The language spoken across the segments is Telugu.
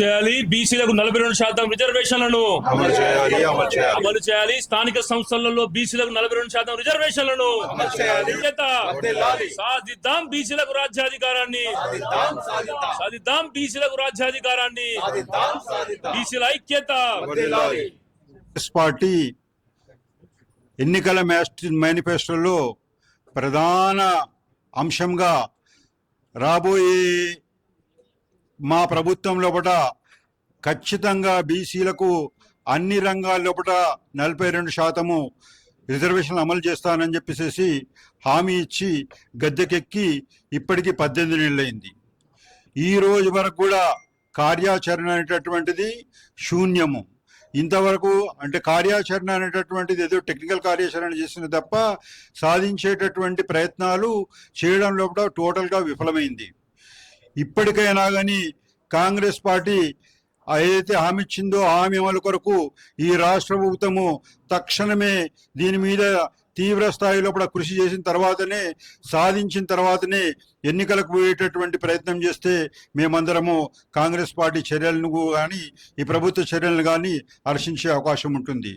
చేయాలి. బీసీలకు నలభై రెండు శాతం రిజర్వేషన్లను అమలు చేయాలి స్థానిక సంస్థలలో బీసీలకు నలభై రెండు శాతం రిజర్వేషన్లను. సాధిద్దాం బీసీలకు రాజ్యాధికారాన్ని. సాధిద్దాం బీసీలకు రాజ్యాధికారాన్ని. బీసీల ఐక్యత. పార్టీ ఎన్నికల మేనిఫెస్టోలో ప్రధాన అంశంగా రాబోయే మా ప్రభుత్వం లోపల ఖచ్చితంగా బీసీలకు అన్ని రంగాల లోపల నలభై రెండు శాతము రిజర్వేషన్లు అమలు చేస్తానని చెప్పేసి హామీ ఇచ్చి గద్దెకెక్కి ఇప్పటికీ పద్దెనిమిది నెలలైంది. ఈ రోజు వరకు కూడా కార్యాచరణ అనేటటువంటిది శూన్యము. ఇంతవరకు అంటే కార్యాచరణ అనేటటువంటిది ఏదో టెక్నికల్ కార్యాచరణ చేసింది తప్ప సాధించేటటువంటి ప్రయత్నాలు చేయడం లోపల టోటల్గా విఫలమైంది. ఇప్పటికైనా కానీ కాంగ్రెస్ పార్టీ ఏదైతే హామీ ఇచ్చిందో హామీ అమలు కొరకు ఈ రాష్ట్ర ప్రభుత్వము తక్షణమే దీని మీద తీవ్ర స్థాయిలో కూడా కృషి చేసిన తర్వాతనే సాధించిన తర్వాతనే ఎన్నికలకు పోయేటటువంటి ప్రయత్నం చేస్తే మేమందరము కాంగ్రెస్ పార్టీ చర్యలను కానీ ఈ ప్రభుత్వ చర్యలను కానీ హర్షించే అవకాశం ఉంటుంది.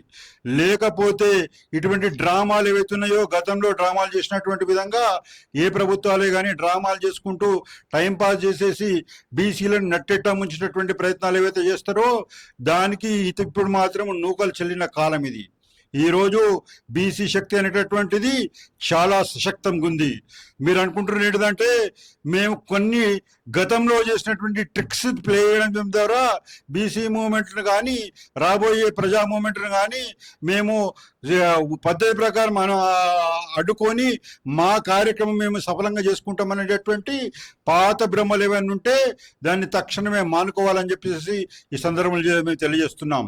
లేకపోతే ఇటువంటి డ్రామాలు ఏవైతున్నాయో గతంలో డ్రామాలు చేసినటువంటి విధంగా ఏ ప్రభుత్వాలే కానీ డ్రామాలు చేసుకుంటూ టైం పాస్ చేసేసి బీసీలను నట్టెట్టా ముంచేటటువంటి ప్రయత్నాలు ఏవైతే చేస్తారో దానికి ఇది ఇప్పుడు మాత్రం నూకలు చెల్లిన కాలం ఇది. ఈరోజు బీసీ శక్తి అనేటటువంటిది చాలా సశక్తంగా ఉంది మీరు అనుకుంటున్న ఏంటిదంటే మేము కొన్ని గతంలో చేసినటువంటి ట్రిక్స్ ప్లే చేయడం ద్వారా బీసీ మూమెంట్ను కానీ రాబోయే ప్రజా మూమెంట్ను కానీ మేము పద్ధతి ప్రకారం మనం అడ్డుకొని మా కార్యక్రమం మేము సఫలంగా చేసుకుంటామనేటటువంటి పాత భ్రమలు ఏమైనా ఉంటే దాన్ని తక్షణమే మానుకోవాలని చెప్పేసి ఈ సందర్భంలో మేము తెలియజేస్తున్నాం.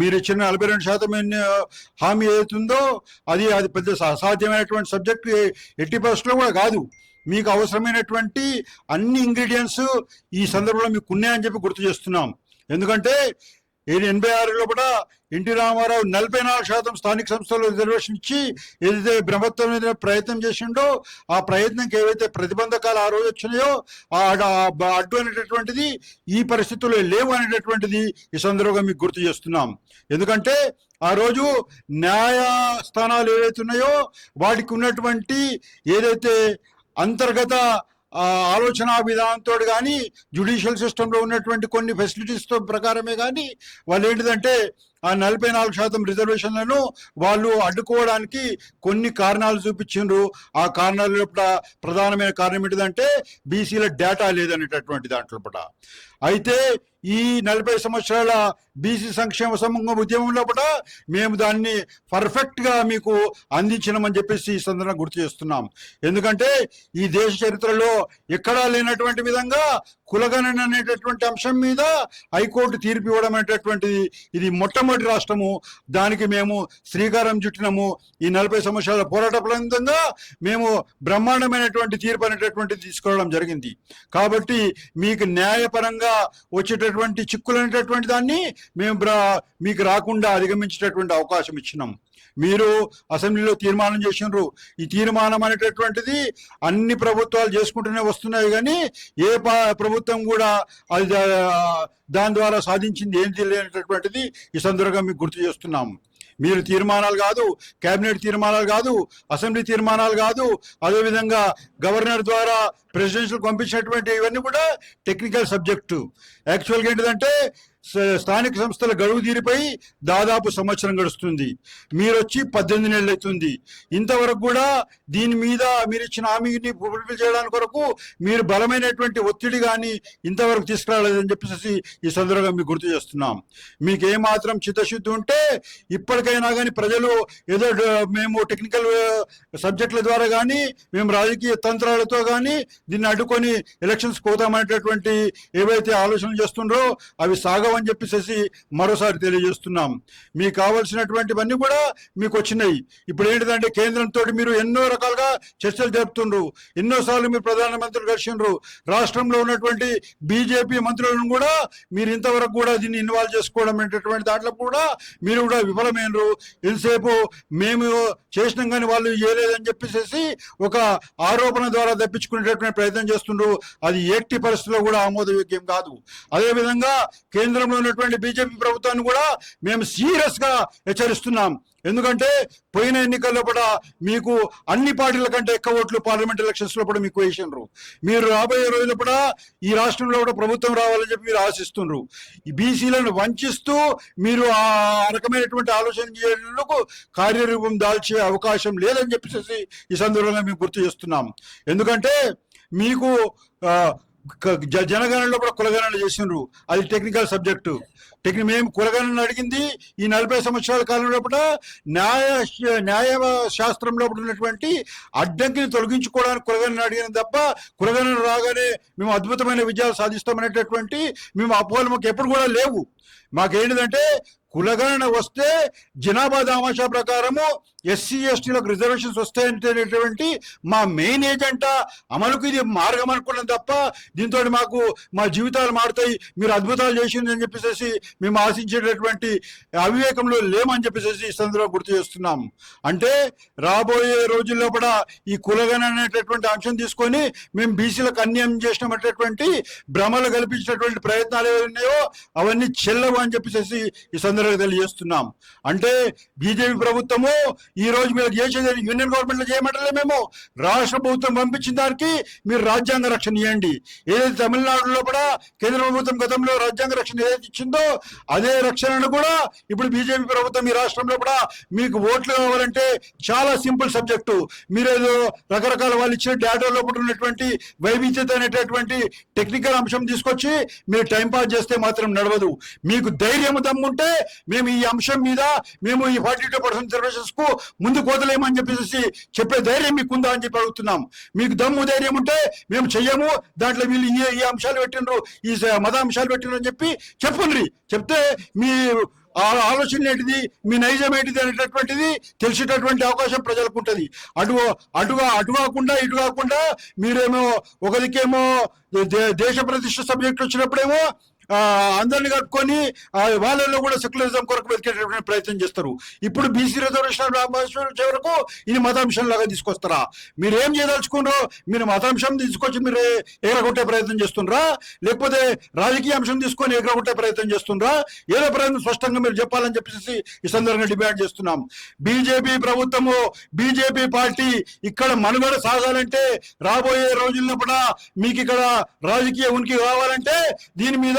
మీరు ఇచ్చిన నలభై రెండు శాతం ఎన్ని, హామీ ఏదైతుందో అది అది పెద్ద అసాధ్యమైనటువంటి సబ్జెక్ట్ ఎట్టి పరిస్థితుల్లో కూడా కాదు. మీకు అవసరమైనటువంటి అన్ని ఇంగ్రీడియంట్స్ ఈ సందర్భంలో మీకు ఉన్నాయని చెప్పి గుర్తు చేస్తున్నాం. ఎందుకంటే ఏడు ఎనభై ఆరులో కూడా ఎన్టీ రామారావు నలభై నాలుగు శాతం స్థానిక సంస్థల్లో రిజర్వేషన్ ఇచ్చి ఏదైతే బ్రహ్మత్వం ప్రయత్నం చేసిండో ఆ ప్రయత్నంకి ఏవైతే ప్రతిబంధకాలు ఆ రోజు వచ్చినాయో అడ్డు అనేటటువంటిది ఈ పరిస్థితుల్లో లేవు అనేటటువంటిది ఈ సందర్భంగా మీకు గుర్తు చేస్తున్నాం. ఎందుకంటే ఆ రోజు న్యాయస్థానాలు ఏవైతే ఉన్నాయో వాటికి ఉన్నటువంటి ఏదైతే అంతర్గత ఆలోచన విధానంతో కానీ జుడిషియల్ సిస్టంలో ఉన్నటువంటి కొన్ని ఫెసిలిటీస్తో ప్రకారమే కానీ వాళ్ళు ఏంటిదంటే ఆ నలభై నాలుగు శాతం రిజర్వేషన్లను వాళ్ళు అడ్డుకోవడానికి కొన్ని కారణాలు చూపించిండ్రు. ఆ కారణాల ప్రధానమైన కారణం ఏంటిదంటే బీసీల డేటా లేదనేటటువంటి దాంట్లో పట. అయితే ఈ నలభై సంవత్సరాల బీసీ సంక్షేమ సంఘం ఉద్యమం లోపల మేము దాన్ని పర్ఫెక్ట్గా మీకు అందించినామని చెప్పేసి ఈ సందర్భంగా గుర్తు చేస్తున్నాం. ఎందుకంటే ఈ దేశ చరిత్రలో ఎక్కడా లేనటువంటి విధంగా కులగణన అనేటటువంటి అంశం మీద హైకోర్టు తీర్పు ఇవ్వడం అనేటటువంటిది ఇది మొట్టమొదటి రాష్ట్రము. దానికి మేము శ్రీకారం చుట్టినము. ఈ నలభై సంవత్సరాల పోరాట ఫలితంగా మేము బ్రహ్మాండమైనటువంటి తీర్పు అనేటటువంటిది తీసుకోవడం జరిగింది. కాబట్టి మీకు న్యాయపరంగా వచ్చేటటువంటి చిక్కులు అనేటటువంటి దాన్ని మేము మీకు రాకుండా అధిగమించేటటువంటి అవకాశం ఇచ్చినాం. మీరు అసెంబ్లీలో తీర్మానం చేసినారు. ఈ తీర్మానం అనేటటువంటిది అన్ని ప్రభుత్వాలు చేసుకుంటూనే వస్తున్నాయి కానీ ఏ ప్రభుత్వం కూడా అది దాని ద్వారా సాధించింది ఏంటి లేనటువంటిది ఈ సందర్భంగా మీకు గుర్తు చేస్తున్నాం. మీరు తీర్మానాలు కాదు కేబినెట్ తీర్మానాలు కాదు అసెంబ్లీ తీర్మానాలు కాదు అదేవిధంగా గవర్నర్ ద్వారా ప్రెసిడెన్షియల్ పంపించినటువంటి ఇవన్నీ కూడా టెక్నికల్ సబ్జెక్టు యాక్చువల్గా ఏంటిదంటే స్థానిక సంస్థల గడువు తీరిపోయి దాదాపు సంవత్సరం గడుస్తుంది. మీరు వచ్చి పద్దెనిమిది నెలలు అవుతుంది. ఇంతవరకు కూడా దీని మీద మీరు ఇచ్చిన హామీని ఫుల్ఫిల్ చేయడానికి కొరకు మీరు బలమైనటువంటి ఒత్తిడి కానీ ఇంతవరకు తీసుకురాలేదని చెప్పేసి ఈ సందర్భంగా మీకు గుర్తు చేస్తున్నాం. మీకు ఏమాత్రం చిత్తశుద్ధి ఉంటే ఇప్పటికైనా కానీ ప్రజలు ఏదో మేము టెక్నికల్ సబ్జెక్టుల ద్వారా కానీ మేము రాజకీయ తంత్రాలతో కానీ దీన్ని అడ్డుకొని ఎలక్షన్స్ పోతామనేటటువంటి ఏవైతే ఆలోచనలు చేస్తుండ్రో అవి సాగవని చెప్పేసి మరోసారి తెలియజేస్తున్నాం. మీకు కావాల్సినటువంటివన్నీ కూడా మీకు వచ్చినాయి. ఇప్పుడు ఏంటిదంటే కేంద్రంతో మీరు ఎన్నో రకాలుగా చర్చలు జరుపుతుండ్రు. ఎన్నోసార్లు మీరు ప్రధానమంత్రులు కలిసిండ్రు. రాష్ట్రంలో ఉన్నటువంటి బీజేపీ మంత్రులను కూడా మీరు ఇంతవరకు కూడా దీన్ని ఇన్వాల్వ్ చేసుకోవడం అనేటటువంటి దాంట్లో కూడా మీరు కూడా విఫలమైనరు. ఎంతసేపు మేము చేసినాం కానీ వాళ్ళు చేయలేదని చెప్పేసి ఒక ఆరోపణ ద్వారా తప్పించుకునేటటువంటి ప్రయత్నం చేస్తుండ్రు. అది ఎట్టి పరిస్థితుల్లో కూడా ఆమోదయోగ్యం కాదు. అదేవిధంగా కేంద్రంలో ఉన్నటువంటి బీజేపీ ప్రభుత్వాన్ని కూడా మేము సీరియస్గా హెచ్చరిస్తున్నాం. ఎందుకంటే పోయిన ఎన్నికల్లో కూడా మీకు అన్ని పార్టీల కంటే ఎక్కువ ఓట్లు పార్లమెంట్ ఎలక్షన్స్లో కూడా మీకు వేసినారు మీరు రాబోయే రోజుల్లో కూడా ఈ రాష్ట్రంలో కూడా ప్రభుత్వం రావాలని చెప్పి మీరు ఆశిస్తున్నారు ఈ బీసీలను వంచిస్తూ మీరు ఆ రకమైనటువంటి ఆలోచన చేయడానికి కార్యరూపం దాల్చే అవకాశం లేదని చెప్పేసి ఈ సందర్భంగా మేము గుర్తు చేస్తున్నాం. ఎందుకంటే మీకు జనగణనలో కూడా కులగణన చేసినారు అది టెక్నికల్ సబ్జెక్టు టెక్ని మేము కులగణన అడిగింది ఈ నలభై సంవత్సరాల కాలంలో కూడా న్యాయ న్యాయ శాస్త్రంలో ఉన్నటువంటి అడ్డంకిని తొలగించుకోవడానికి కులగణన అడిగిన తప్ప కులగణన రాగానే మేము అద్భుతమైన విజయాలు సాధిస్తామనేటటువంటి మేము అపోహలు మాకు ఎప్పుడు కూడా లేవు. మాకేంటిదంటే కులగణన వస్తే జనాభా దామాషా ప్రకారము ఎస్సీ ఎస్టీలకు రిజర్వేషన్స్ వస్తాయనేటువంటి మా మెయిన్ ఏజెంటా? అమలుకు ఇది మార్గం అనుకున్నాం తప్ప దీంతో మాకు మా జీవితాలు మారుతాయి మీరు అద్భుతాలు చేసిందని చెప్పేసి మేము ఆశించేటటువంటి అవివేకంలో లేమని చెప్పేసి ఈ సందర్భంగా గుర్తు చేస్తున్నాం. అంటే రాబోయే రోజుల్లో కూడా ఈ కులగణ అనేటటువంటి అంశం తీసుకొని మేము బీసీలకు అన్యాయం చేసినటువంటి భ్రమలు కల్పించినటువంటి ప్రయత్నాలు ఏవన్నాయో అవన్నీ చెల్లవు అని చెప్పేసి ఈ సందర్భంగా తెలియజేస్తున్నాం. అంటే బీజేపీ ప్రభుత్వము ఈ రోజు మీరు చేసేది యూనియన్ గవర్నమెంట్లో చేయమంటలే మేము. రాష్ట్ర ప్రభుత్వం పంపించిన దానికి మీరు రాజ్యాంగ రక్షణ ఇవ్వండి ఏదైతే తమిళనాడులో కూడా కేంద్ర ప్రభుత్వం గతంలో రాజ్యాంగ రక్షణ ఏదైతే ఇచ్చిందో అదే రక్షణను కూడా ఇప్పుడు బీజేపీ ప్రభుత్వం ఈ రాష్ట్రంలో కూడా మీకు ఓట్లు కావాలంటే చాలా సింపుల్ సబ్జెక్టు. మీరేదో రకరకాల వాళ్ళు ఇచ్చిన డేటాలో ఉన్నటువంటి వైవిధ్యత అనేటటువంటి టెక్నికల్ అంశం తీసుకొచ్చి మీరు టైం పాస్ చేస్తే మాత్రం నడవదు. మీకు ధైర్యం దమ్ముంటే మేము ఈ అంశం మీద మేము ఈ ఫార్టీ టూ పర్సెంట్ రిజర్వేషన్స్కు ముందు కోతలేమని చెప్పేసి చెప్పే ధైర్యం మీకు ఉందా అని చెప్పి అడుగుతున్నాం. మీకు దమ్ము ధైర్యం ఉంటే మేము చెయ్యము. దాంట్లో వీళ్ళు ఈ ఈ అంశాలు పెట్టినరు ఈ మత అంశాలు పెట్టినరు అని చెప్పి చెప్పుండ్రి. చెప్తే మీ ఆలోచన ఏంటిది మీ నైజం ఏంటిది అనేటటువంటిది తెలిసేటటువంటి అవకాశం ప్రజలకు ఉంటుంది అటు అటుగా అటు కాకుండా ఇటు కాకుండా మీరేమో ఒకరికేమో దేశ ప్రతిష్ట సబ్జెక్ట్ వచ్చినప్పుడేమో అందరిని కట్టుకొని వాళ్ళలో కూడా సెక్యులరిజం కొరకు వెతికేటటువంటి ప్రయత్నం చేస్తారు. ఇప్పుడు బీసీ రిజర్వేషన్ వచ్చే వరకు ఇది మతాంశం లాగా తీసుకొస్తారా? మీరు ఏం చేయదలుచుకున్నారో మీరు మతాంశం తీసుకొచ్చి మీరు ఎగరగొట్టే ప్రయత్నం చేస్తుండ్రా? లేకపోతే రాజకీయ అంశం తీసుకొని ఎగరగొట్టే ప్రయత్నం చేస్తుండ్రా? ఏదో ప్రయత్నం స్పష్టంగా మీరు చెప్పాలని చెప్పేసి ఈ సందర్భంగా డిమాండ్ చేస్తున్నాం. బీజేపీ ప్రభుత్వము బీజేపీ పార్టీ ఇక్కడ మనుగడ సాగాలంటే రాబోయే రోజుల్లో కూడా మీకు ఇక్కడ రాజకీయ ఉనికి కావాలంటే దీని మీద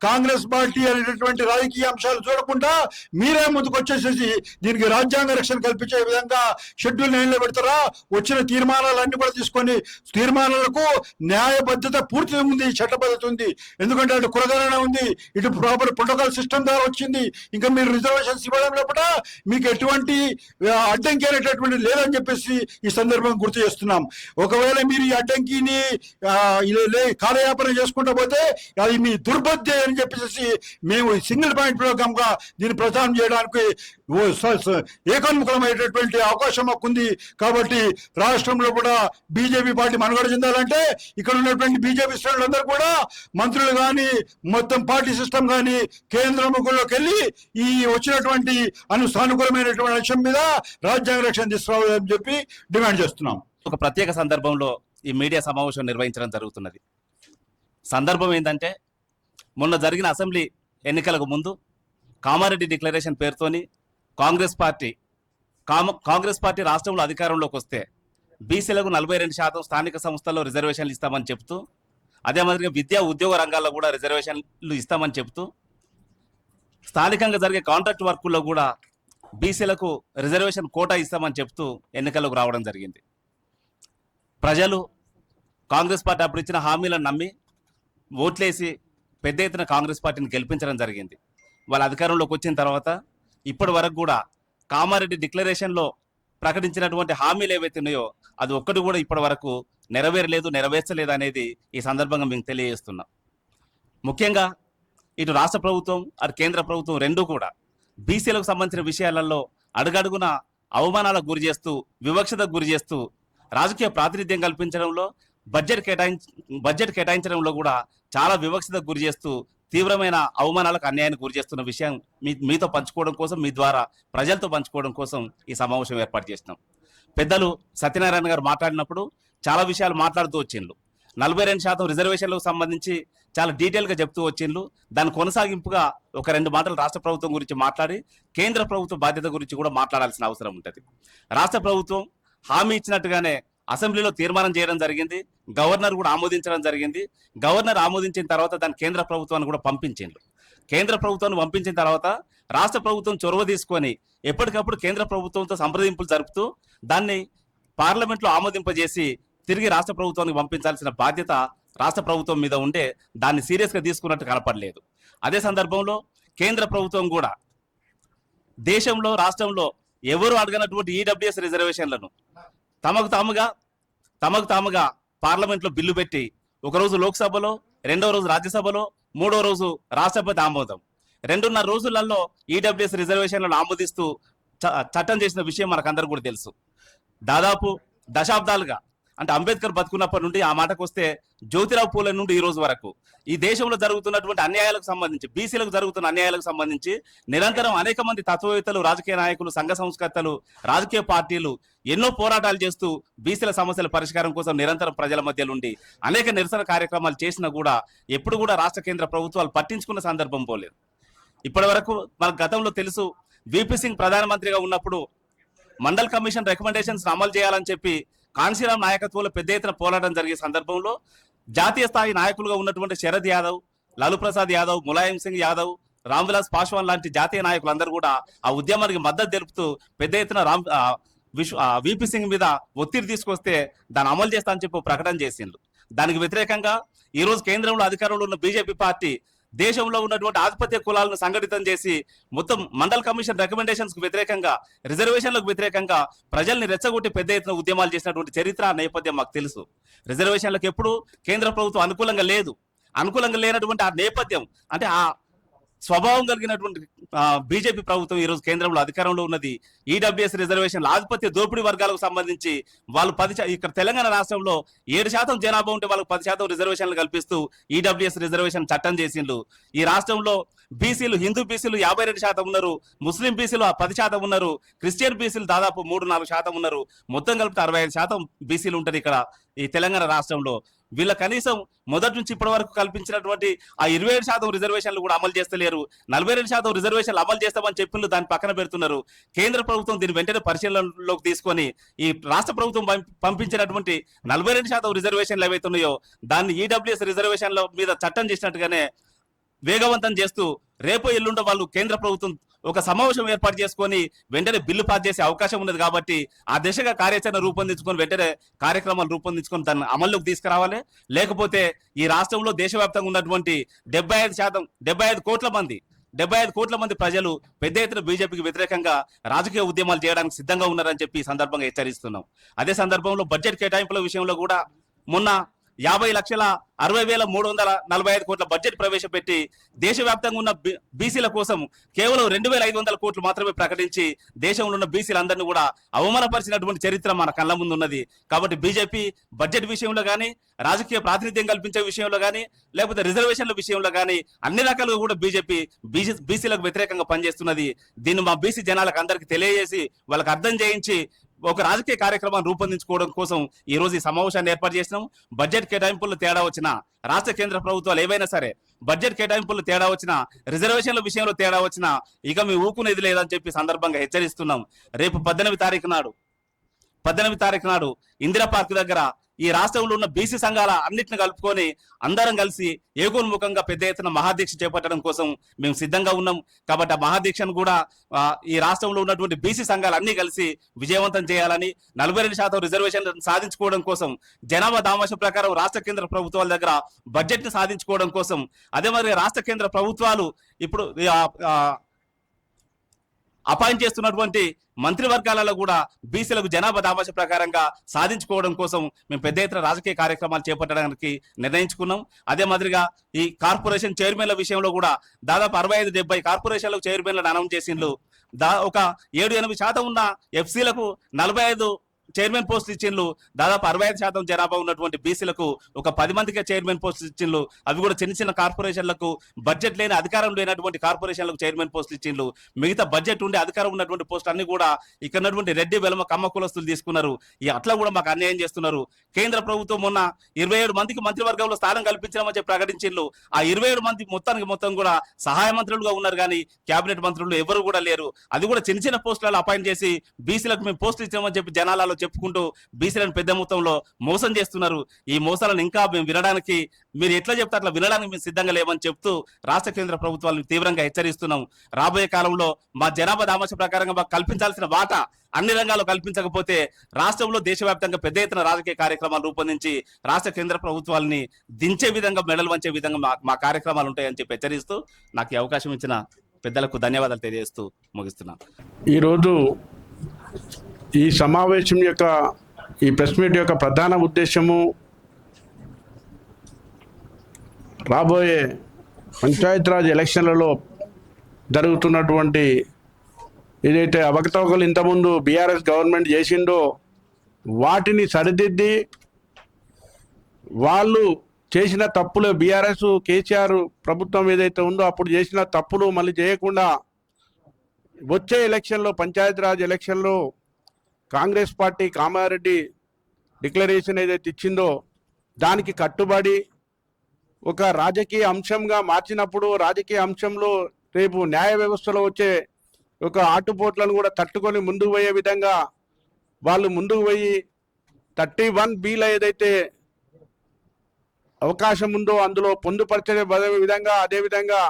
కాంగ్రెస్ పార్టీ అనేటటువంటి రాజకీయ అంశాలు చూడకుండా మీరే ముందుకు వచ్చేసేసి దీనికి రాజ్యాంగ రక్షణ కల్పించే విధంగా షెడ్యూల్ నైన్లో పెడతారా? వచ్చిన తీర్మానాలన్నీ కూడా తీసుకొని తీర్మానాలకు న్యాయబద్ధత పూర్తిగా ఉంది చట్టబద్ధత ఉంది. ఎందుకంటే అటు కులగణన ఉంది ఇటు ప్రాపర్ ప్రోటోకాల్ సిస్టమ్ ద్వారా వచ్చింది. ఇంకా మీరు రిజర్వేషన్స్ ఇవ్వడం లోపల మీకు ఎటువంటి అడ్డంకి అనేటటువంటి లేదని చెప్పేసి ఈ సందర్భం గుర్తు చేస్తున్నాం. ఒకవేళ మీరు ఈ అడ్డంకిని ఆ, ఇలా కాలయాపన చేసుకుంటూ పోతే అది మీ దుర్బుద్ధి అని చెప్పేసి మేము సింగిల్ పాయింట్ ప్రోగ్రామ్గా దీన్ని ప్రచారం చేయడానికి ఓ ఏకోన్ముఖమైనటువంటి అవకాశం మాకు ఉంది. కాబట్టి రాష్ట్రంలో కూడా బీజేపీ పార్టీ మనుగడ చెందాలంటే ఇక్కడ ఉన్నటువంటి బీజేపీ శ్రేణులందరూ కూడా మంత్రులు కానీ మొత్తం పార్టీ సిస్టమ్ కానీ కేంద్ర ముఖంలోకి వెళ్ళి ఈ వచ్చినటువంటి అను సానుకూలమైనటువంటి అంశం మీద రాజ్యాంగ రక్షణ తీసుకురావాలని చెప్పి డిమాండ్ చేస్తున్నాం. ఒక ప్రత్యేక సందర్భంలో ఈ మీడియా సమావేశం నిర్వహించడం జరుగుతున్నది. సందర్భం ఏంటంటే మొన్న జరిగిన అసెంబ్లీ ఎన్నికలకు ముందు కామారెడ్డి డిక్లరేషన్ పేరుతోని కాంగ్రెస్ పార్టీ కామ కాంగ్రెస్ పార్టీ రాష్ట్రంలో అధికారంలోకి వస్తే బీసీలకు నలభై రెండు శాతం స్థానిక సంస్థల్లో రిజర్వేషన్లు ఇస్తామని చెప్తూ అదే మాదిరిగా విద్యా ఉద్యోగ రంగాల్లో కూడా రిజర్వేషన్లు ఇస్తామని చెప్తూ స్థానికంగా జరిగే కాంట్రాక్ట్ వర్కుల్లో కూడా బీసీలకు రిజర్వేషన్ కోటా ఇస్తామని చెప్తూ ఎన్నికలకు రావడం జరిగింది. ప్రజలు కాంగ్రెస్ పార్టీ అప్పుడు ఇచ్చిన హామీలను నమ్మి ఓట్లేసి పెద్ద ఎత్తున కాంగ్రెస్ పార్టీని గెలిపించడం జరిగింది. వాళ్ళ అధికారంలోకి వచ్చిన తర్వాత ఇప్పటి వరకు కూడా కామారెడ్డి డిక్లరేషన్లో ప్రకటించినటువంటి హామీలు ఏవైతే ఉన్నాయో అది ఒక్కటి కూడా ఇప్పటి వరకు నెరవేరలేదు నెరవేర్చలేదు అనేది ఈ సందర్భంగా మేము తెలియజేస్తున్నాం. ముఖ్యంగా ఇటు రాష్ట్ర ప్రభుత్వం అటు కేంద్ర ప్రభుత్వం రెండూ కూడా బీసీలకు సంబంధించిన విషయాలలో అడుగడుగున అవమానాలకు గురి చేస్తూ వివక్షతకు గురి చేస్తూ రాజకీయ ప్రాతినిధ్యం కల్పించడంలో బడ్జెట్ కేటాయించ బడ్జెట్ కేటాయించడంలో కూడా చాలా వివక్షతకు గురి చేస్తూ తీవ్రమైన అవమానాలకు అన్యాయానికి గురి చేస్తున్న విషయం మీ మీతో పంచుకోవడం కోసం మీ ద్వారా ప్రజలతో పంచుకోవడం కోసం ఈ సమావేశం ఏర్పాటు చేసినాం. పెద్దలు సత్యనారాయణ గారు మాట్లాడినప్పుడు చాలా విషయాలు మాట్లాడుతూ వచ్చిండ్రు నలభై రెండు శాతం రిజర్వేషన్లకు సంబంధించి చాలా డీటెయిల్గా చెప్తూ వచ్చిండ్రు దాని కొనసాగింపుగా ఒక రెండు మాటలు రాష్ట్ర ప్రభుత్వం గురించి మాట్లాడి కేంద్ర ప్రభుత్వ బాధ్యత గురించి కూడా మాట్లాడాల్సిన అవసరం ఉంటుంది. రాష్ట్ర ప్రభుత్వం హామీ ఇచ్చినట్టుగానే అసెంబ్లీలో తీర్మానం చేయడం జరిగింది. గవర్నర్ కూడా ఆమోదించడం జరిగింది. గవర్నర్ ఆమోదించిన తర్వాత దాన్ని కేంద్ర ప్రభుత్వాన్ని కూడా పంపించిండ్రు. కేంద్ర ప్రభుత్వాన్ని పంపించిన తర్వాత రాష్ట్ర ప్రభుత్వం చొరవ తీసుకొని ఎప్పటికప్పుడు కేంద్ర ప్రభుత్వంతో సంప్రదింపులు జరుపుతూ దాన్ని పార్లమెంట్లో ఆమోదింపజేసి తిరిగి రాష్ట్ర ప్రభుత్వానికి పంపించాల్సిన బాధ్యత రాష్ట్ర ప్రభుత్వం మీద ఉండే దాన్ని సీరియస్గా తీసుకున్నట్టు కనపడలేదు. అదే సందర్భంలో కేంద్ర ప్రభుత్వం కూడా దేశంలో రాష్ట్రంలో ఎవరు అడగనటువంటి ఈడబ్ల్యూఎస్ రిజర్వేషన్లను తమకు తాముగా తమకు తాముగా పార్లమెంట్లో బిల్లు పెట్టి ఒకరోజు లోక్సభలో రెండో రోజు రాజ్యసభలో మూడో రోజు రాష్ట్రపతి ఆమోదం. రెండున్నర రోజులలో ఈడబ్ల్యూఎస్ రిజర్వేషన్లను ఆమోదిస్తూ చ- చట్టం చేసిన విషయం మనకందరూ కూడా తెలుసు. దాదాపు దశాబ్దాలుగా అంటే అంబేద్కర్ బతుకున్నప్పటి నుండి ఆ మాటకు వస్తే జ్యోతిరావు పూలే నుండి ఈ రోజు వరకు. ఈ దేశంలో జరుగుతున్నటువంటి అన్యాయాలకు సంబంధించి బీసీలకు జరుగుతున్న అన్యాయాలకు సంబంధించి నిరంతరం అనేక మంది తత్వవేత్తలు రాజకీయ నాయకులు సంఘ సంస్కర్తలు రాజకీయ పార్టీలు ఎన్నో పోరాటాలు చేస్తూ బీసీల సమస్యల పరిష్కారం కోసం నిరంతరం ప్రజల మధ్యలో ఉండి అనేక నిరసన కార్యక్రమాలు చేసినా కూడా ఎప్పుడు కూడా రాష్ట్ర కేంద్ర ప్రభుత్వాలు పట్టించుకున్న సందర్భం పోలేదు. ఇప్పటి వరకు మనకు గతంలో తెలుసు విపి సింగ్ ప్రధానమంత్రిగా ఉన్నప్పుడు మండల్ కమిషన్ రికమెండేషన్స్ అమలు చేయాలని చెప్పి కాన్సీరామ్ నాయకత్వంలో పెద్ద ఎత్తున పోరాటం జరిగే సందర్భంలో జాతీయ స్థాయి నాయకులుగా ఉన్నటువంటి శరద్ యాదవ్ లాలూ ప్రసాద్ యాదవ్ ములాయం సింగ్ యాదవ్ రామ్ విలాస్ పాశ్వాన్ లాంటి జాతీయ నాయకులందరూ కూడా ఆ ఉద్యమానికి మద్దతు తెలుపుతూ పెద్ద ఎత్తున రామ్ విశ్వ విపి సింగ్ మీద ఒత్తిడి తీసుకొస్తే దాన్ని అమలు చేస్తా అని చెప్పి ప్రకటన చేసిండ్రు. దానికి వ్యతిరేకంగా ఈ రోజు కేంద్రంలో అధికారంలో ఉన్న బీజేపీ పార్టీ దేశంలో ఉన్నటువంటి ఆధిపత్య కులాలను సంఘటితం చేసి మొత్తం మండల్ కమిషన్ రికమెండేషన్స్కు వ్యతిరేకంగా రిజర్వేషన్లకు వ్యతిరేకంగా ప్రజల్ని రెచ్చగొట్టి పెద్ద ఎత్తున ఉద్యమాలు చేసినటువంటి చరిత్ర ఆ నేపథ్యం మాకు తెలుసు. రిజర్వేషన్లకు ఎప్పుడు కేంద్ర ప్రభుత్వం అనుకూలంగా లేదు. అనుకూలంగా లేనటువంటి ఆ నేపథ్యం అంటే ఆ స్వభావం కలిగినటువంటి బీజేపీ ప్రభుత్వం ఈ రోజు కేంద్రంలో అధికారంలో ఉన్నది. ఈడబ్ల్యూఎస్ రిజర్వేషన్ ఆధిపత్య దోపిడీ వర్గాలకు సంబంధించి వాళ్ళు పది ఇక్కడ తెలంగాణ రాష్ట్రంలో ఏడు శాతం జనాభా ఉంటే వాళ్ళకి పది శాతం రిజర్వేషన్లు కల్పిస్తూ ఈడబ్ల్యూఎస్ రిజర్వేషన్ చట్టం చేసిండ్రు. ఈ రాష్ట్రంలో బీసీలు హిందూ బీసీలు యాభై రెండు శాతం ఉన్నారు. ముస్లిం బీసీలు పది శాతం ఉన్నారు. క్రిస్టియన్ బీసీలు దాదాపు మూడు నాలుగు శాతం ఉన్నారు. మొత్తం కలిపితే అరవై ఐదు శాతం బీసీలు ఉంటారు ఇక్కడ ఈ తెలంగాణ రాష్ట్రంలో. వీళ్ళ కనీసం మొదటి నుంచి ఇప్పటి వరకు కల్పించినటువంటి ఆ ఇరవై ఏడు శాతం రిజర్వేషన్లు కూడా అమలు చేస్తలేరు. నలభై రెండు శాతం రిజర్వేషన్లు అమలు చేస్తామని చెప్పిన దాన్ని పక్కన పెడుతున్నారు. కేంద్ర ప్రభుత్వం దీని వెంటనే పరిశీలనలోకి తీసుకొని ఈ రాష్ట్ర ప్రభుత్వం పంపి- పంపించినటువంటి నలభై రెండు శాతం రిజర్వేషన్లు ఏవైతే ఉన్నాయో దాన్ని ఈడబ్ల్యూఎస్ రిజర్వేషన్ల మీద చట్టం చేసినట్టుగానే వేగవంతం చేస్తూ రేపు ఎల్లుండో వాళ్ళు కేంద్ర ప్రభుత్వం ఒక సమావేశం ఏర్పాటు చేసుకొని వెంటనే బిల్లు పాస్ చేసే అవకాశం ఉన్నది కాబట్టి ఆ దిశగా కార్యాచరణ రూపొందించుకొని వెంటనే కార్యక్రమాలు రూపొందించుకొని దాన్ని అమల్లోకి తీసుకురావాలి. లేకపోతే ఈ రాష్ట్రంలో దేశవ్యాప్తంగా ఉన్నటువంటి డెబ్బై ఐదు శాతం డెబ్బై ఐదు కోట్ల మంది డెబ్బై ఐదు కోట్ల మంది ప్రజలు పెద్ద ఎత్తున బీజేపీకి వ్యతిరేకంగా రాజకీయ ఉద్యమాలు చేయడానికి సిద్ధంగా ఉన్నారని చెప్పి ఈ సందర్భంగా హెచ్చరిస్తున్నాం. అదే సందర్భంలో బడ్జెట్ కేటాయింపుల విషయంలో కూడా మొన్న యాభై లక్షల అరవై వేల మూడు వందల నలభై ఐదు కోట్ల బడ్జెట్ ప్రవేశపెట్టి దేశవ్యాప్తంగా ఉన్న బీ- బీసీల కోసం కేవలం రెండు వేల ఐదు వందల కోట్లు మాత్రమే ప్రకటించి దేశంలో ఉన్న బీసీలందరినీ కూడా అవమానపరిచినటువంటి చరిత్ర మన కళ్ళ ముందు ఉన్నది. కాబట్టి బీజేపీ బడ్జెట్ విషయంలో కానీ రాజకీయ ప్రాతినిధ్యం కల్పించే విషయంలో కానీ లేకపోతే రిజర్వేషన్ల విషయంలో కానీ అన్ని రకాలుగా కూడా బీజేపీ బీసీ బీసీలకు వ్యతిరేకంగా పనిచేస్తున్నది. దీన్ని మా బీసీ జనాలకు అందరికీ తెలియజేసి వాళ్ళకి అర్థం చేయించి ఒక రాజకీయ కార్యక్రమాన్ని రూపొందించుకోవడం కోసం ఈ రోజు ఈ సమావేశాన్ని ఏర్పాటు చేసినాం. బడ్జెట్ కేటాయింపుల్లో తేడా వచ్చిన రాష్ట్ర కేంద్ర ప్రభుత్వాలు ఏవైనా సరే బడ్జెట్ కేటాయింపుల్లో తేడా వచ్చిన రిజర్వేషన్ల విషయంలో తేడా వచ్చిన ఇక మీ ఊకునేది లేదని చెప్పి సందర్భంగా హెచ్చరిస్తున్నాం. రేపు పద్దెనిమిది తారీఖు నాడు పద్దెనిమిది తారీఖు నాడు ఇందిరా పార్క్ దగ్గర ఈ రాష్ట్రంలో ఉన్న బీసీ సంఘాల అన్నింటిని కలుపుకొని అందరం కలిసి ఏకోన్ముఖంగా పెద్ద ఎత్తున మహాదీక్ష చేపట్టడం కోసం మేము సిద్ధంగా ఉన్నాం. కాబట్టి ఆ మహాదీక్షను కూడా ఈ రాష్ట్రంలో ఉన్నటువంటి బీసీ సంఘాలు అన్ని కలిసి విజయవంతం చేయాలని నలభై రెండు శాతం రిజర్వేషన్ సాధించుకోవడం కోసం జనాభా దామాష ప్రకారం రాష్ట్ర కేంద్ర ప్రభుత్వాల దగ్గర బడ్జెట్ని సాధించుకోవడం కోసం అదే మరి రాష్ట్ర కేంద్ర ప్రభుత్వాలు ఇప్పుడు అపాయింట్ చేస్తున్నటువంటి మంత్రివర్గాలలో కూడా బీసీలకు జనాభా దామాష ప్రకారంగా సాధించుకోవడం కోసం మేము పెద్ద ఎత్తున రాజకీయ కార్యక్రమాలు చేపట్టడానికి నిర్ణయించుకున్నాం. అదే మాదిరిగా ఈ కార్పొరేషన్ చైర్మన్ల విషయంలో కూడా దాదాపు అరవై ఐదు డెబ్బై కార్పొరేషన్లకు చైర్మన్లను అనౌన్స్ చేసిండ్రు దా ఒక ఏడు ఎనిమిది శాతం ఉన్న ఎఫ్సీలకు నలభై ఐదు చైర్మన్ పోస్ట్ ఇచ్చిండ్లు. దాదాపు అరవై ఐదు శాతం జనాభా ఉన్నటువంటి బీసీలకు ఒక పది మందికే చైర్మన్ పోస్ట్ ఇచ్చిండ్లు. అవి కూడా చిన్న చిన్న కార్పొరేషన్లకు బడ్జెట్ లేని అధికారం లేనటువంటి కార్పొరేషన్లకు చైర్మన్ పోస్టులు ఇచ్చిండ్లు. మిగతా బడ్జెట్ ఉండి అధికారం ఉన్నటువంటి పోస్ట్ అన్ని కూడా ఇక్కడ ఉన్నటువంటి రెడ్డి వెలమ కమ్మ కులస్తులు తీసుకున్నారు. ఈ అట్లా కూడా మాకు అన్యాయం చేస్తున్నారు. కేంద్ర ప్రభుత్వం మొన్న ఇరవై ఏడు మందికి మంత్రివర్గంలో స్థానం కల్పించామని చెప్పి ప్రకటించిండ్లు. ఆ ఇరవై ఏడు మంది మొత్తానికి మొత్తం కూడా సహాయ మంత్రులుగా ఉన్నారు కానీ కేబినెట్ మంత్రులు ఎవరు కూడా లేరు. అది కూడా చిన్న చిన్న పోస్టులలో అపాయింట్ చేసి బీసీలకు మేము పోస్టులు ఇచ్చామని చెప్పి జనాలలో చెప్పుకుంటూ బీసీలను పెద్ద మొత్తంలో మోసం చేస్తున్నారు. ఈ మోసాలను ఇంకా మేము వినడానికి మీరు ఎట్లా చెప్తే అట్లా వినడానికి మేము సిద్ధంగా లేమని చెప్తూ రాష్ట్ర కేంద్ర ప్రభుత్వాలను తీవ్రంగా హెచ్చరిస్తున్నాం. రాబోయే కాలంలో మా జనాభా దామాష ప్రకారంగా మాకు కల్పించాల్సిన వాటా అన్ని రంగాల్లో కల్పించకపోతే రాష్ట్రంలో దేశవ్యాప్తంగా పెద్ద ఎత్తున రాజకీయ కార్యక్రమాలు రూపొందించి రాష్ట్ర కేంద్ర ప్రభుత్వాలని దించే విధంగా మెడలు వంచే విధంగా మా మా కార్యక్రమాలు ఉంటాయని చెప్పి హెచ్చరిస్తూ నాకు ఈ అవకాశం ఇచ్చిన పెద్దలకు ధన్యవాదాలు తెలియజేస్తూ ముగిస్తున్నాను. ఈరోజు ఈ సమావేశం యొక్క ఈ ప్రెస్ మీట్ యొక్క ప్రధాన ఉద్దేశము రాబోయే పంచాయతీరాజ్ ఎలక్షన్లలో జరుగుతున్నటువంటి ఏదైతే అవకతవకలు ఇంతకుముందు బీఆర్ఎస్ గవర్నమెంట్ చేసిండో వాటిని సరిదిద్ది వాళ్ళు చేసిన తప్పులు బీఆర్ఎస్ కేసీఆర్ ప్రభుత్వం ఏదైతే ఉందో అప్పుడు చేసిన తప్పులు మళ్ళీ చేయకుండా వచ్చే ఎలక్షన్లో పంచాయతీరాజ్ ఎలక్షన్లో కాంగ్రెస్ పార్టీ కామారెడ్డి డిక్లరేషన్ ఏదైతే ఇచ్చిందో దానికి కట్టుబడి ఒక రాజకీయ అంశంగా మార్చినప్పుడు రాజకీయ అంశంలో రేపు న్యాయ వ్యవస్థలో వచ్చే ఒక ఆటుపోట్లను కూడా తట్టుకొని ముందుకు పోయే విధంగా వాళ్ళు ముందుకు పోయి థర్టీ వన్ బీలో ఏదైతే అవకాశం ఉందో అందులో పొందుపరచే విధంగా అదేవిధంగా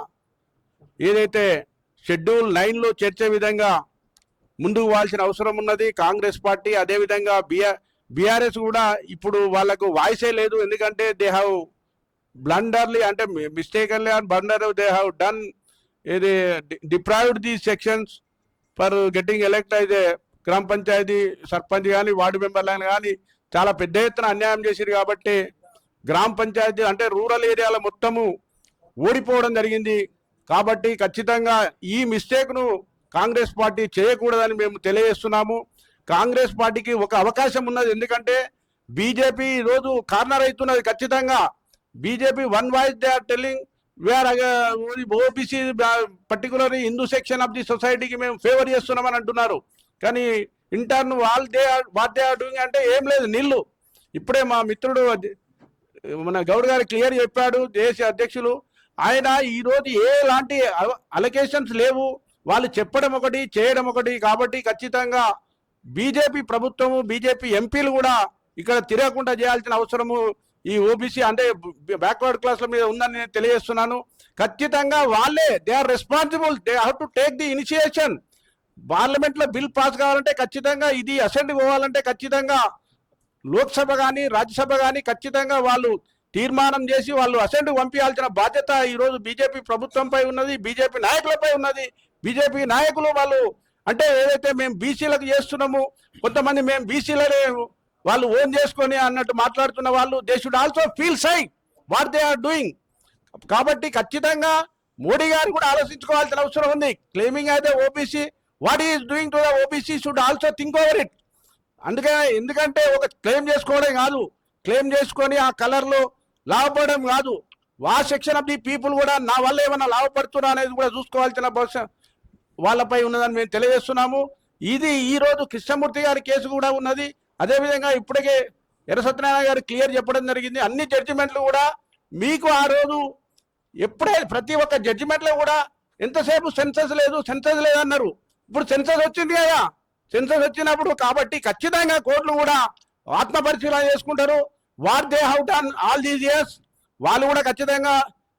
ఏదైతే షెడ్యూల్ నైన్లో చేర్చే విధంగా ముందుకు వాల్సిన అవసరం ఉన్నది. కాంగ్రెస్ పార్టీ అదేవిధంగా బిఆర్ బీఆర్ఎస్ కూడా ఇప్పుడు వాళ్ళకు వాయిసే లేదు. ఎందుకంటే దే హ్యావ్ బ్లండర్లీ అంటే mistakenly and blunder they have done ఇది deprived the sections for getting elect అయితే గ్రామ పంచాయతీ సర్పంచ్ కానీ వార్డు మెంబర్లను కానీ చాలా పెద్ద ఎత్తున అన్యాయం చేసిరు కాబట్టి గ్రామ పంచాయతీ అంటే రూరల్ ఏరియాలో మొత్తము ఓడిపోవడం జరిగింది. కాబట్టి ఖచ్చితంగా ఈ మిస్టేక్ను కాంగ్రెస్ పార్టీ చేయకూడదని మేము తెలియజేస్తున్నాము. కాంగ్రెస్ పార్టీకి ఒక అవకాశం ఉన్నది. ఎందుకంటే బీజేపీ ఈరోజు కార్నర్ అవుతున్నది ఖచ్చితంగా. BJP one voice they are telling where OBC particular Hindu section of the సొసైటీకి మేము ఫేవర్ చేస్తున్నామని అంటున్నారు. కానీ internal they what they are doing అంటే ఏం లేదు నీళ్ళు. ఇప్పుడే మా మిత్రుడు మన గౌడ్ గారు క్లియర్ చెప్పాడు దేశ అధ్యక్షులు. ఆయన ఈరోజు ఎలాంటి అలొకేషన్స్ లేవు. వాళ్ళు చెప్పడం ఒకటి చేయడం ఒకటి. కాబట్టి ఖచ్చితంగా బీజేపీ ప్రభుత్వము బీజేపీ ఎంపీలు కూడా ఇక్కడ తిరగకుండా చేయాల్సిన అవసరము ఈ ఓబీసీ అంటే బ్యాక్వర్డ్ క్లాస్ల మీద ఉందని నేను తెలియజేస్తున్నాను. ఖచ్చితంగా వాళ్ళే they are responsible they have to take the initiation. పార్లమెంట్లో బిల్ పాస్ కావాలంటే ఖచ్చితంగా ఇది అసెంబ్లీ పోవాలంటే ఖచ్చితంగా లోక్సభ కానీ రాజ్యసభ కానీ ఖచ్చితంగా వాళ్ళు తీర్మానం చేసి వాళ్ళు అసెంబ్లీ పంపించాల్సిన బాధ్యత ఈరోజు బీజేపీ ప్రభుత్వంపై ఉన్నది బీజేపీ నాయకులపై ఉన్నది. బీజేపీ నాయకులు వాళ్ళు అంటే ఏదైతే మేము బీసీలకు చేస్తున్నాము కొంతమంది మేము బీసీలనే వాళ్ళు ఓన్ చేసుకొని అన్నట్టు మాట్లాడుతున్న వాళ్ళు they should also feel shy what they are doing కాబట్టి ఖచ్చితంగా మోడీ గారు కూడా ఆలోచించుకోవాల్సిన అవసరం ఉంది. క్లెయిమింగ్ అయితే OBC what is doing to the OBC should also think over it అందుకే ఎందుకంటే ఒక క్లెయిమ్ చేసుకోవడం కాదు. క్లెయిమ్ చేసుకొని ఆ కలర్లో లాభపడడం కాదు. ఆ సెక్షన్ ఆఫ్ ది పీపుల్ కూడా నా వల్ల ఏమైనా లాభపడుతున్నా అనేది కూడా చూసుకోవాల్సిన భవిష్య వాళ్ళపై ఉన్నదని మేము తెలియజేస్తున్నాము. ఇది ఈరోజు కృష్ణమూర్తి గారి కేసు కూడా ఉన్నది. అదేవిధంగా ఇప్పటికే ఎర్ర సత్యనారాయణ గారు క్లియర్ చెప్పడం జరిగింది. అన్ని జడ్జిమెంట్లు కూడా మీకు ఆ రోజు ఎప్పుడే ప్రతి ఒక్క జడ్జిమెంట్లో కూడా ఎంతసేపు సెన్సస్ లేదు సెన్సస్ లేదన్నారు. ఇప్పుడు సెన్సస్ వచ్చింది కదా. సెన్సస్ వచ్చినప్పుడు కాబట్టి ఖచ్చితంగా కోర్టులు కూడా ఆత్మ పరిశీలన చేసుకుంటారు. What they how done all these years. వాళ్ళు కూడా ఖచ్చితంగా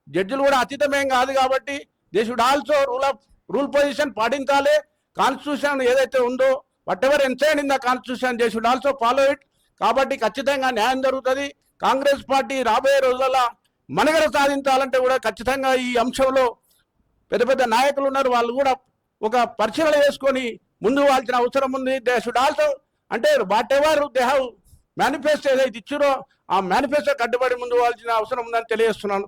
జడ్జిలు కూడా అతీతమేం కాదు కాబట్టి they should also rule of rule position పాటించాలి. కాన్స్టిట్యూషన్ ఏదైతే ఉందో whatever enshrined in the constitution they should also follow it కాబట్టి ఖచ్చితంగా న్యాయం జరుగుతుంది. కాంగ్రెస్ పార్టీ రాబోయే రోజులలో మనుగడ సాధించాలంటే కూడా ఖచ్చితంగా ఈ అంశంలో పెద్ద పెద్ద నాయకులు ఉన్నారు. వాళ్ళు కూడా ఒక పరిశీలన చేసుకొని ముందు వాల్సిన అవసరం ఉంది. దే షుడ్ ఆల్సో అంటే whatever they have manifesto ఏదైతే ఇచ్చారో ఆ మేనిఫెస్టో కట్టుబడి ముందు వాల్సిన అవసరం ఉందని తెలియజేస్తున్నాను.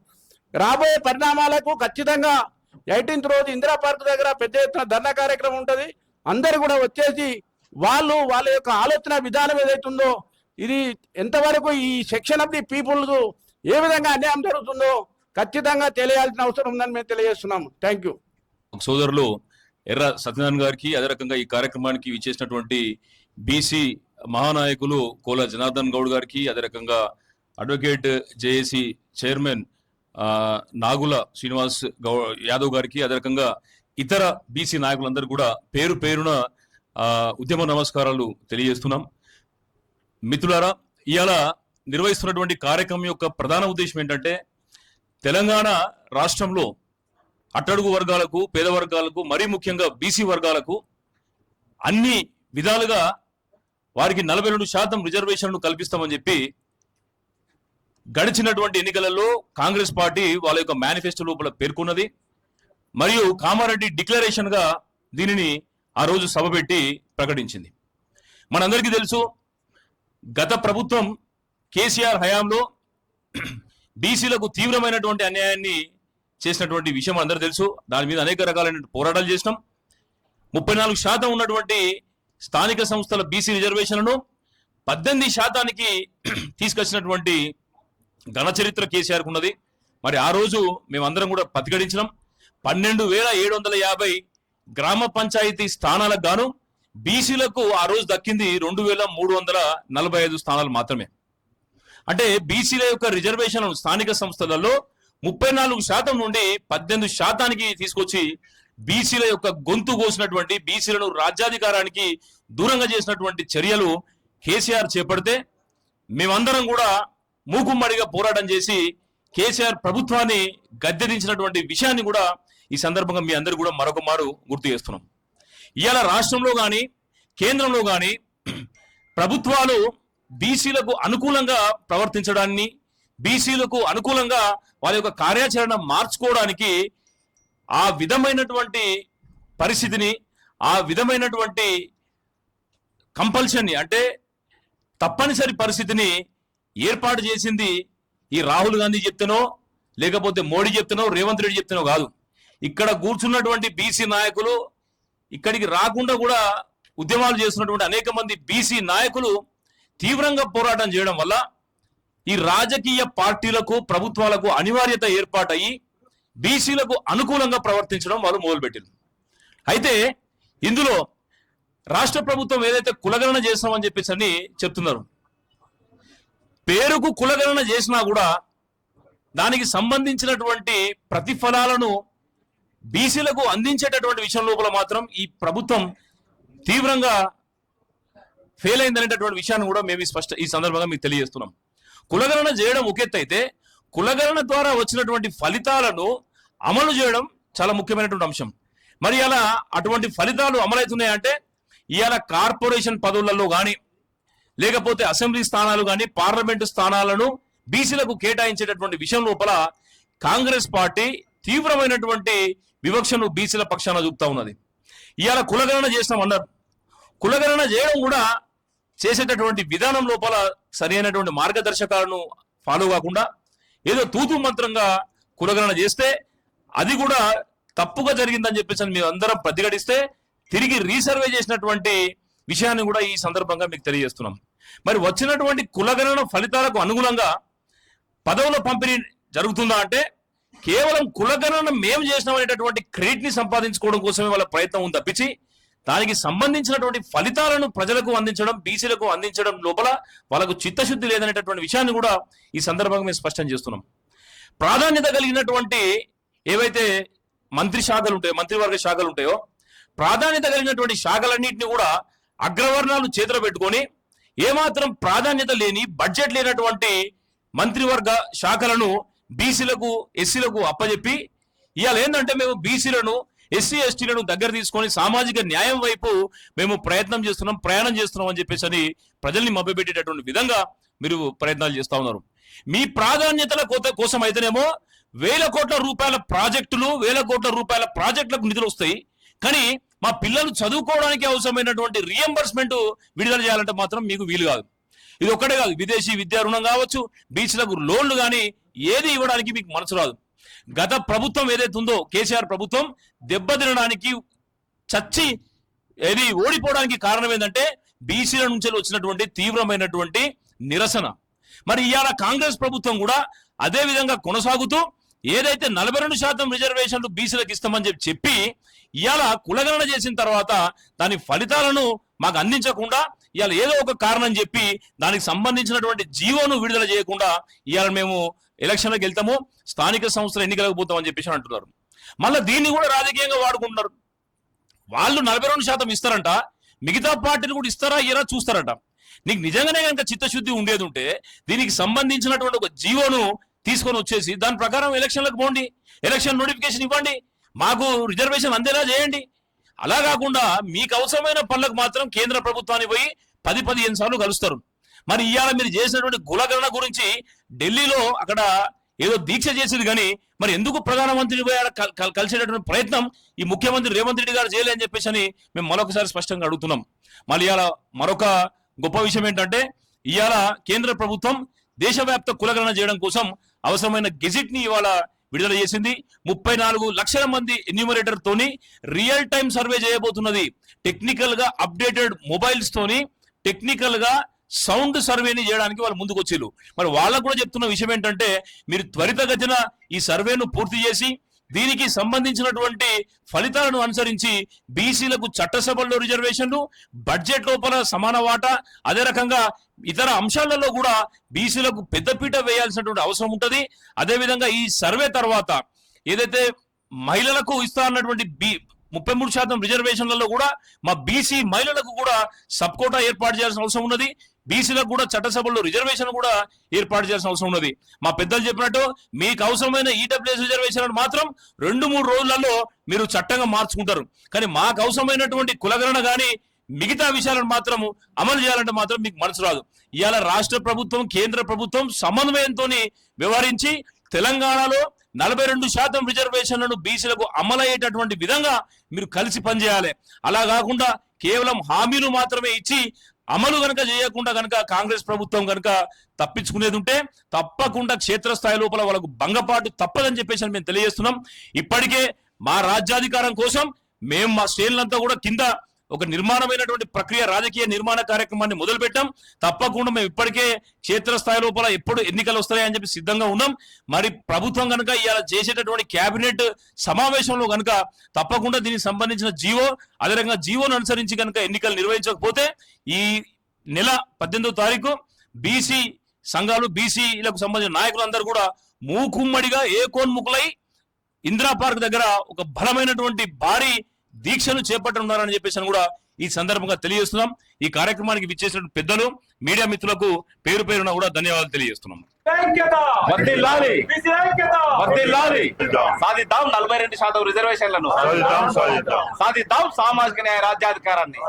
రాబోయే పరిణామాలకు ఖచ్చితంగా ఎయిటీన్త్ రోజు ఇందిరా పార్క్ దగ్గర పెద్ద ఎత్తున ధర్నా కార్యక్రమం ఉంటుంది. అందరు కూడా వచ్చేసి వాళ్ళు వాళ్ళ యొక్క ఆలోచన విధానం ఏదైతుందో ఇది ఎంతవరకు ఈ సెక్షన్ ఆఫ్ ది పీపుల్కు ఏ విధంగా అన్యాయం జరుగుతుందో ఖచ్చితంగా తెలియాల్సిన అవసరం ఉందని మేము తెలియజేస్తున్నాము. థ్యాంక్ యూ సోదరులు ఎర్ర సత్యనారాయణ గారికి అదే రకంగా ఈ కార్యక్రమానికి ఇచ్చేసినటువంటి బీసీ మహానాయకులు కోల జనార్దన్ గౌడ్ గారికి అదే రకంగా advocate JAC chairman Nagula Srinivas గౌ యాదవ్ గారికి అదే రకంగా ఇతర బీసీ నాయకులందరూ కూడా పేరు పేరున ఆ, ఉద్యమ నమస్కారాలు తెలియజేస్తున్నాం. మిత్రులారా ఇవాళ నిర్వహిస్తున్నటువంటి కార్యక్రమం యొక్క ప్రధాన ఉద్దేశం ఏంటంటే తెలంగాణ రాష్ట్రంలో అట్టడుగు వర్గాలకు పేద వర్గాలకు మరీ ముఖ్యంగా బీసీ వర్గాలకు అన్ని విధాలుగా వారికి నలభై రెండు శాతం రిజర్వేషన్లు కల్పిస్తామని చెప్పి గడిచినటువంటి ఎన్నికలలో కాంగ్రెస్ పార్టీ వాళ్ళ యొక్క మేనిఫెస్టో లోపల పేర్కొన్నది. మరియు కామారెడ్డి డిక్లరేషన్గా దీనిని ఆ రోజు సభ పెట్టి ప్రకటించింది. మనందరికీ తెలుసు గత ప్రభుత్వం కేసీఆర్ హయాంలో బీసీలకు తీవ్రమైనటువంటి అన్యాయాన్ని చేసినటువంటి విషయం అందరూ తెలుసు. దాని మీద అనేక రకాలైన పోరాటాలు చేసినాం. ముప్పై నాలుగు శాతం ఉన్నటువంటి స్థానిక సంస్థల బీసీ రిజర్వేషన్లను పద్దెనిమిది శాతానికి తీసుకొచ్చినటువంటి ఘన చరిత్ర కేసీఆర్కు ఉన్నది. మరి ఆ రోజు మేమందరం కూడా ప్రతిఘటించినాం. పన్నెండు వేల ఏడు వందల యాభై గ్రామ పంచాయతీ స్థానాలకు గాను బీసీలకు ఆ రోజు దక్కింది రెండు వేల మూడు వందల నలభై ఐదు స్థానాలు మాత్రమే. అంటే బీసీల యొక్క రిజర్వేషన్ స్థానిక సంస్థలలో ముప్పై నాలుగు శాతం నుండి పద్దెనిమిది శాతానికి తీసుకొచ్చి బీసీల యొక్క గొంతు కోసినటువంటి బీసీలను రాజ్యాధికారానికి దూరంగా చేసినటువంటి చర్యలు కేసీఆర్ చేపడితే మేమందరం కూడా మూకుమ్మడిగా పోరాటం చేసి కేసీఆర్ ప్రభుత్వాన్ని గద్దెదించినటువంటి విషయాన్ని కూడా ఈ సందర్భంగా మీ అందరు కూడా మరొక మారు గుర్తు చేస్తున్నాం. ఇవాళ రాష్ట్రంలో కానీ కేంద్రంలో కానీ ప్రభుత్వాలు బీసీలకు అనుకూలంగా ప్రవర్తించడాన్ని బీసీలకు అనుకూలంగా వాళ్ళ యొక్క కార్యాచరణ మార్చుకోవడానికి ఆ విధమైనటువంటి పరిస్థితిని ఆ విధమైనటువంటి కంపల్షన్ని అంటే తప్పనిసరి పరిస్థితిని ఏర్పాటు చేసింది ఈ రాహుల్ గాంధీ చెప్తేనో లేకపోతే మోడీ చెప్తేనో రేవంత్ రెడ్డి చెప్తేనో కాదు. ఇక్కడ కూర్చున్నటువంటి బీసీ నాయకులు ఇక్కడికి రాకుండా కూడా ఉద్యమాలు చేస్తున్నటువంటి అనేక మంది బీసీ నాయకులు తీవ్రంగా పోరాటం చేయడం వల్ల ఈ రాజకీయ పార్టీలకు ప్రభుత్వాలకు అనివార్యత ఏర్పాటయ్యి బీసీలకు అనుకూలంగా ప్రవర్తించడం వాళ్ళు మొదలుపెట్టారు అయితే ఇందులో రాష్ట్ర ప్రభుత్వం ఏదైతే కులగణన చేస్తామని చెప్పేసి అని చెప్తున్నారు. పేరుకు కులగణన చేసినా కూడా దానికి సంబంధించినటువంటి ప్రతిఫలాలను బీసీలకు అందించేటటువంటి విషయం లోపల మాత్రం ఈ ప్రభుత్వం తీవ్రంగా ఫెయిల్ అయిందనేటటువంటి విషయాన్ని కూడా మేము స్పష్ట ఈ సందర్భంగా మీకు తెలియజేస్తున్నాం. కులగణన చేయడం ఒక అయితే కులగణన ద్వారా వచ్చినటువంటి ఫలితాలను అమలు చేయడం చాలా ముఖ్యమైనటువంటి అంశం. మరి అలా అటువంటి ఫలితాలు అమలవుతున్నాయంటే ఇవాళ కార్పొరేషన్ పదవులలో కానీ లేకపోతే అసెంబ్లీ స్థానాలు కానీ పార్లమెంటు స్థానాలను బీసీలకు కేటాయించేటటువంటి విషయం లోపల కాంగ్రెస్ పార్టీ తీవ్రమైనటువంటి వివక్షను బీసీల పక్షాన చూపుతా ఉన్నది. ఇవాళ కులగణన చేసినాం అన్నారు. కులగణన చేయడం కూడా చేసేటటువంటి విధానం లోపల సరి అయినటువంటి మార్గదర్శకాలను ఫాలో కాకుండా ఏదో తూతు మంత్రంగా కులగణన చేస్తే అది కూడా తప్పుగా జరిగిందని చెప్పేసి మేము అందరం ప్రతిఘటిస్తే తిరిగి రీసర్వే చేసినటువంటి విషయాన్ని కూడా ఈ సందర్భంగా మీకు తెలియజేస్తున్నాం. మరి వచ్చినటువంటి కులగణన ఫలితాలకు అనుగుణంగా పదవుల పంపిణీ జరుగుతుందా అంటే కేవలం కులగణన మేము చేసినాం అనేటటువంటి క్రెడిట్ని సంపాదించుకోవడం కోసమే వాళ్ళ ప్రయత్నం ఉంది తప్పించి దానికి సంబంధించినటువంటి ఫలితాలను ప్రజలకు అందించడం బీసీలకు అందించడం లోపల వాళ్ళకు చిత్తశుద్ధి లేదనేటటువంటి విషయాన్ని కూడా ఈ సందర్భంగా మేము స్పష్టం చేస్తున్నాం. ప్రాధాన్యత కలిగినటువంటి ఏవైతే మంత్రి శాఖలు ఉంటాయో మంత్రివర్గ శాఖలు ఉంటాయో ప్రాధాన్యత కలిగినటువంటి శాఖలన్నింటినీ కూడా అగ్రవర్ణాలు చేతిలో పెట్టుకొని ఏమాత్రం ప్రాధాన్యత లేని బడ్జెట్ లేనటువంటి మంత్రివర్గ శాఖలను బీసీలకు ఎస్సీలకు అప్పజెప్పి ఇవాళ ఏంటంటే మేము బీసీలను ఎస్సీ ఎస్టీలను దగ్గర తీసుకొని సామాజిక న్యాయం వైపు మేము ప్రయత్నం చేస్తున్నాం ప్రయాణం చేస్తున్నాం అని చెప్పేసి అని ప్రజల్ని మభ్యపెట్టేటటువంటి విధంగా మీరు ప్రయత్నాలు చేస్తూ ఉన్నారు. మీ ప్రాధాన్యతల కోసం అయితేనేమో వేల కోట్ల రూపాయల ప్రాజెక్టులు వేల కోట్ల రూపాయల ప్రాజెక్టులకు నిధులు వస్తాయి. కానీ మా పిల్లలు చదువుకోవడానికి అవసరమైనటువంటి రియంబర్స్మెంట్ విడుదల చేయాలంటే మాత్రం మీకు వీలు కాదు. ఇది ఒక్కటే కాదు విదేశీ విద్యా రుణం కావచ్చు బీచ్లకు లోన్లు కానీ ఏది ఇవ్వడానికి మీకు మనసు రాదు. గత ప్రభుత్వం ఏదైతే ఉందో కేసీఆర్ ప్రభుత్వం దెబ్బతినడానికి చచ్చి ఇది ఓడిపోవడానికి కారణం ఏంటంటే బీసీల నుంచి వచ్చినటువంటి తీవ్రమైనటువంటి నిరసన. మరి ఇవాళ కాంగ్రెస్ ప్రభుత్వం కూడా అదే విధంగా కొనసాగుతూ ఏదైతే నలభై రెండు శాతం రిజర్వేషన్లు బీసీలకు ఇస్తామని చెప్పి చెప్పి ఇవాళ కులగణన చేసిన తర్వాత దాని ఫలితాలను మాకు అందించకుండా ఇవాళ ఏదో ఒక కారణం చెప్పి దానికి సంబంధించినటువంటి జీవోను విడుదల చేయకుండా ఇవాళ మేము ఎలక్షన్లకు వెళ్తాము స్థానిక సంస్థల ఎన్నికలకు పోతామని చెప్పేసి అంటున్నారు. మళ్ళీ దీన్ని కూడా రాజకీయంగా వాడుకుంటున్నారు. వాళ్ళు నలభై రెండు శాతం ఇస్తారంట మిగతా పార్టీలు కూడా ఇస్తారా ఇయరా చూస్తారట. నీకు నిజంగానే కనుక చిత్తశుద్ధి ఉండేది ఉంటే దీనికి సంబంధించినటువంటి ఒక జీవోను తీసుకొని వచ్చేసి దాని ప్రకారం ఎలక్షన్లకు పోండి ఎలక్షన్ నోటిఫికేషన్ ఇవ్వండి మాకు రిజర్వేషన్ అందేలా చేయండి. అలా కాకుండా మీకు అవసరమైన పనులకు మాత్రం కేంద్ర ప్రభుత్వానికి పోయి పది పదిహేను సార్లు కలుస్తారు. మరి ఇవాళ మీరు చేసినటువంటి కులగణన గురించి ఢిల్లీలో అక్కడ ఏదో దీక్ష చేసేది కానీ మరి ఎందుకు ప్రధానమంత్రిని పోయి కలిసేటటువంటి ప్రయత్నం ఈ ముఖ్యమంత్రి రేవంత్ రెడ్డి గారు చేయలే అని చెప్పేసి అని మేము మరొకసారి స్పష్టంగా అడుగుతున్నాం. మళ్ళీ ఇవాళ మరొక గొప్ప విషయం ఏంటంటే ఇవాళ కేంద్ర ప్రభుత్వం దేశవ్యాప్త కులగణన చేయడం కోసం అవసరమైన గెజిట్ని ఇవాళ విడుదల చేసింది. ముప్పై నాలుగు లక్షల మంది ఎన్యూమరేటర్ తోని రియల్ టైం సర్వే చేయబోతున్నది. టెక్నికల్గా అప్డేటెడ్ మొబైల్స్ తోని టెక్నికల్గా సౌండ్ సర్వేని చేయడానికి వాళ్ళు ముందుకు వచ్చిర్రు మరి వాళ్ళకు కూడా చెప్తున్న విషయం ఏంటంటే మీరు త్వరితగతిన ఈ సర్వేను పూర్తి చేసి దీనికి సంబంధించినటువంటి ఫలితాలను అనుసరించి బీసీలకు చట్టసభల్లో రిజర్వేషన్లు బడ్జెట్ లోపల సమాన వాటా అదే రకంగా ఇతర అంశాలలో కూడా బీసీలకు పెద్దపీట వేయాల్సినటువంటి అవసరం ఉంటుంది. అదేవిధంగా ఈ సర్వే తర్వాత ఏదైతే మహిళలకు ఇస్తా అన్నటువంటి బి ముప్పై మూడు శాతం రిజర్వేషన్లలో కూడా మా బీసీ మహిళలకు కూడా సబ్ కోటా ఏర్పాటు చేయాల్సిన అవసరం ఉన్నది. బీసీలకు కూడా చట్టసభల్లో రిజర్వేషన్ కూడా ఏర్పాటు చేయాల్సిన అవసరం ఉన్నది. మా పెద్దలు చెప్పినట్టు మీకు అవసరమైన ఈడబ్ల్యూఎస్ రిజర్వేషన్ మాత్రం రెండు మూడు రోజులలో మీరు చట్టంగా మార్చుకుంటారు. కానీ మాకు అవసరమైనటువంటి కులగణన కానీ మిగతా విషయాలను మాత్రం అమలు చేయాలంటే మాత్రం మీకు మనసు రాదు. ఇవాళ రాష్ట్ర ప్రభుత్వం కేంద్ర ప్రభుత్వం సమన్వయంతో వ్యవహరించి తెలంగాణలో నలభై రెండు శాతం రిజర్వేషన్లను బీసీలకు అమలయ్యేటటువంటి విధంగా మీరు కలిసి పనిచేయాలి. అలా కాకుండా కేవలం హామీలు మాత్రమే ఇచ్చి అమలు గనక చేయకుండా గనక కాంగ్రెస్ ప్రభుత్వం గనక తప్పించుకునేది ఉంటే తప్పకుండా క్షేత్రస్థాయి లోపల వాళ్ళకు భంగపాటు తప్పదని చెప్పేసి మేము తెలియజేస్తున్నాం. ఇప్పటికే మా రాజ్యాధికారం కోసం మేము మా శ్రేణులంతా కూడా కింద ఒక నిర్మాణమైనటువంటి ప్రక్రియ రాజకీయ నిర్మాణ కార్యక్రమాన్ని మొదలుపెట్టాం. తప్పకుండా మేము ఇప్పటికే క్షేత్రస్థాయి లోపల ఎప్పుడు ఎన్నికలు వస్తాయని చెప్పి సిద్ధంగా ఉన్నాం. మరి ప్రభుత్వం కనుక ఇలా చేసేటటువంటి కేబినెట్ సమావేశంలో కనుక తప్పకుండా దీనికి సంబంధించిన జీవో అదే జీవోను అనుసరించి కనుక ఎన్నికలు నిర్వహించకపోతే ఈ నెల పద్దెనిమిదో తారీఖు బీసీ సంఘాలు బీసీలకు సంబంధించిన నాయకులందరూ కూడా మూకుమ్మడిగా ఏకోన్ముఖులై ఇందిరా పార్క్ దగ్గర ఒక బలమైనటువంటి భారీ దీక్షను చేపట్టనున్నారని చెప్పేసి కూడా ఈ సందర్భంగా తెలియజేస్తున్నాం. ఈ కార్యక్రమానికి విచ్చేసిన పెద్దలు మీడియా మిత్రులకు పేరు పేరున కూడా ధన్యవాదాలు తెలియజేస్తున్నాం. సాధిద్దాం. నలభై రెండు శాతం రిజర్వేషన్లను. సాధిద్దాం సామాజిక న్యాయ రాజ్యాధికారాన్ని.